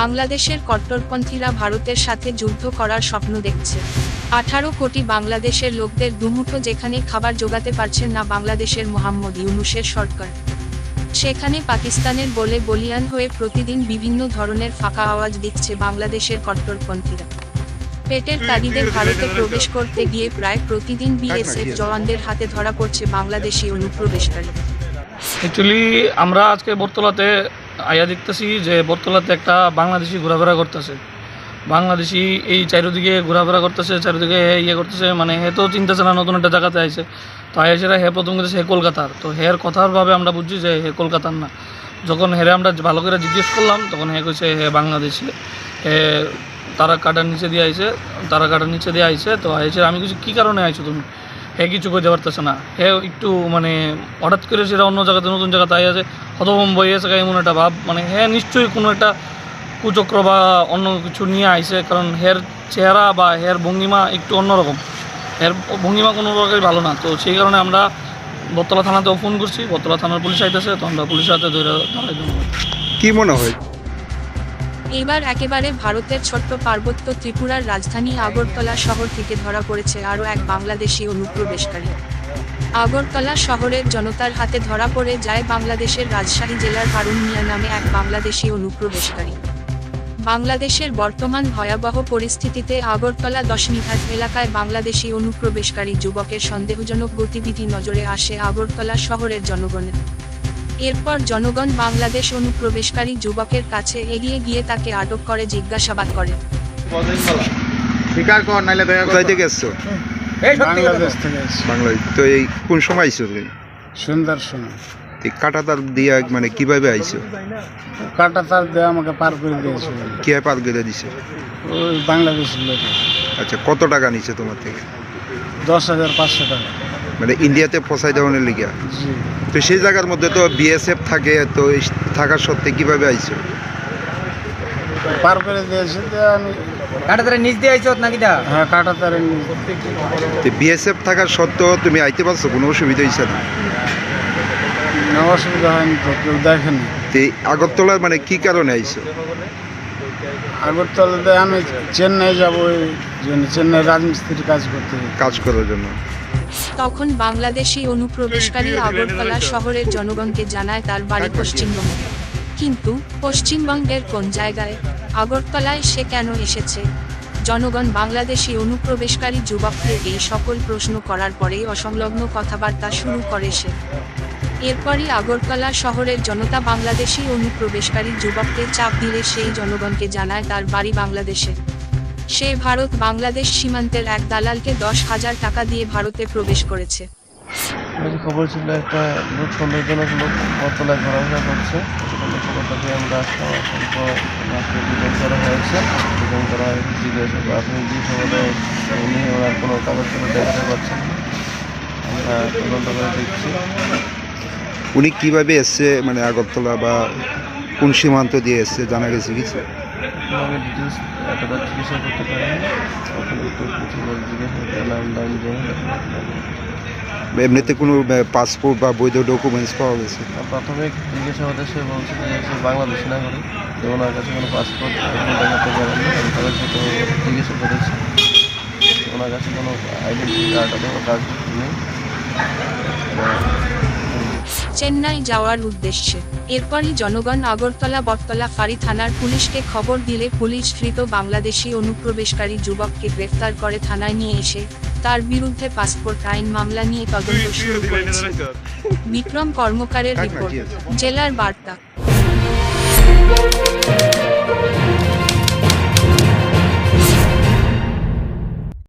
বাংলাদেশের কট্টরপন্থীরা ভারতের সাথে যুদ্ধ করার স্বপ্ন দেখছে। আঠারো কোটি বাংলাদেশের লোকদের দুমুঠো যেখানে খাবার জোগাতে পারছেন না বাংলাদেশের মোহাম্মদ ইউনুসের সরকার। সেখানে পাকিস্তানের বলে বলিয়ান হয়ে প্রতিদিন বিভিন্ন ধরনের ফাঁকা আওয়াজ দিচ্ছে বাংলাদেশের কট্টরপন্থীরা। পেটের তাগিদে ভারতে প্রবেশ করতে গিয়ে প্রায় প্রতিদিন বিএসএফ জওয়ানদের হাতে ধরা পড়ছে বাংলাদেশি অনুপ্রবেশকারী। অ্যাকচুয়ালি আমরা আজকে বর্তলাতে আয়া দেখতেছি যে বর্তলাতে একটা বাংলাদেশি ঘোরাফেরা করতেছে। বাংলাদেশি এই চারিদিকে ঘোরাফেরা করতেছে, চারিদিকে ইয়ে করতেছে মানে হে তো চিন্তাছে না নতুন একটা জায়গাতে আইছে। তো আইসেরা হে প্রথম করতেছে হে কলকাতার। তো হের কথার ভাবে আমরা বুঝছি যে হে কলকাতার না। যখন হেরে আমরা ভালো করে জিজ্ঞেস করলাম, তখন হে কইছে হে বাংলাদেশি। হে তারা কাটার নিচে দিয়ে আইছে তারা কাটার নিচে দিয়ে আইছে। তো আইসে আমি কিছু কী কারণে আইছো তুমি? হে কিছু করতে পারতেছে না। হে একটু মানে হঠাৎ করে সেটা অন্য জায়গাতে, নতুন জায়গাতে আই আছে হতভম্ব হয়ে গেছে এমন একটা ভাব। মানে হ্যাঁ নিশ্চয়ই কোনো একটা কুচক্র বা অন্য কিছু নিয়ে আইছে, কারণ হের চেহারা বা হের ভঙ্গিমা একটু অন্যরকম। হের ভঙ্গিমা কোনো প্রকারই ভালো না। তো সেই কারণে আমরা বতলা থানাতেও ফোন করছি বতলা থানার পুলিশ আইতেছে, তো আমরা পুলিশের হাতে ধরে ধরাই কি মনে হয়? এবার একেবারে ভারতের ছোট্ট পার্বত্য ত্রিপুরার রাজধানী আগরতলা শহর থেকে ধরা পড়েছে আরও এক বাংলাদেশি অনুপ্রবেশকারী। আগরতলা শহরের জনতার হাতে ধরা পড়ে যায় বাংলাদেশের রাজশাহী জেলার হারুন মিয়া নামে এক বাংলাদেশি অনুপ্রবেশকারী। বাংলাদেশের বর্তমান ভয়াবহ পরিস্থিতিতে আগরতলা দশমিঘাট এলাকায় বাংলাদেশি অনুপ্রবেশকারী যুবকের সন্দেহজনক গতিবিধি নজরে আসে আগরতলা শহরের জনগণের। এরপর জনগণ বাংলাদেশ অনুপ্রবেশকারী যুবকের কাছে এগিয়ে গিয়ে তাকে আটক করে জিজ্ঞাসাবাদ করে। স্বীকার কর নাইলে দয়া কোথায় থেকে এসছো বাংলাদেশ থেকে এসেছি। বাংলাদেশ তো এই কোন সময় আইছো তুমি? সুন্দর সময়। এই কাটা দিয়ে মানে কীভাবে আইছো? কাটা তার দিয়ে আমাকে পার করে দিয়েছিল কে পার করে দিছে? ওই বাংলাদেশের লোক। আচ্ছা কত টাকা নিছে তোমার থেকে? দশ হাজার পাঁচশো টাকা। মানে ইন্ডিয়াতে ফসাই দেওয়ানের লিগা। জি। তো সেই জায়গার মধ্যে তো বিএসএফ থাকে তো থাকার সত্ত্বে কীভাবে আইছো? পার করে দিয়েছে আমি কাটা তারা নিচ দিয়ে আইছত নাকি দা? হ্যাঁ তো বিএসএফ সত্ত্বেও তুমি আইতে পারছ? কোনো অসুবিধা হয়েছে না? না অসুবিধা হয়নি তো কেউ দেখেনি। তো এই আগরতলার মানে কি কারণে আইছো? আগরতলাতে আমি চেন্নাই যাব ওই জন্য চেন্নাই রাজমিস্ত্রির কাজ করতে কাজ করার জন্য। তখন বাংলাদেশি অনুপ্রবেশকারী আগরতলা শহরের জনগণকে জানায় তার বাড়ি পশ্চিমবঙ্গে। কিন্তু পশ্চিমবঙ্গের কোন জায়গায় আগরতলায় সে কেন এসেছে? জনগণ বাংলাদেশি অনুপ্রবেশকারী যুবককে এই সকল প্রশ্ন করার পরেই অসংলগ্ন কথাবার্তা শুরু করে সে। এরপরই আগরতলা শহরের জনতা বাংলাদেশি অনুপ্রবেশকারী যুবককে চাপ দিলে সেই জনগণকে জানায় তার বাড়ি বাংলাদেশে। সে ভারত বাংলাদেশ সীমান্তের এক দালালকে দশ হাজার টাকা দিয়ে ভারতে প্রবেশ করেছে। খবর ছিল একটা লোক সন্দেহজনক লোক বতলায় ঘোরাফেরা করছে। সেখানে খবরটাকে আমরা আসলাম ওনাকে করা হয়েছে। ডিটেন করা হয়েছে জিজ্ঞাসা প্রাথমিক জিজ্ঞাসাবাদে উনি ওনার কোনো কাগজপত্র দেখাতে পারছেন না? আমরা তদন্ত করে দেখছি। উনি কীভাবে এসছে মানে আগরতলা বা কোন সীমান্ত দিয়ে এসছে জানা গেছে কিছু? আমি ডিটেলস এতটা চিকিৎসা করতে পারিনি। ওখানে একটু কিছু লোক জিজ্ঞাসা করলাম দাম এমনিতে কোনো পাসপোর্ট বা বৈধ ডকুমেন্টস পাওয়া গেছে? প্রাথমিক জিজ্ঞাসাবাদে সে বলছে যে সে বাংলাদেশি নাগরিক যে ওনার কাছে কোনো পাসপোর্ট দেখাতে পারেন। না আমি তাদের সাথে জিজ্ঞাসা করেছি। ওনার কাছে কোনো আইডেন্টি কার্ড অথবা কার্ড নেই। চেন্নাই যাওয়ার উদ্দেশ্যে। এরপরই জনগণ আগরতলা বটতলা ফাঁড়ি থানার পুলিশকে খবর দিলে পুলিশ ধৃত বাংলাদেশি অনুপ্রবেশকারী যুবককে গ্রেফতার করে থানায় নিয়ে এসে তার বিরুদ্ধে পাসপোর্ট আইন মামলা নিয়ে তদন্ত শুরু করেছে। বিক্রম কর্মকারের রিপোর্ট। জেলার বার্তা।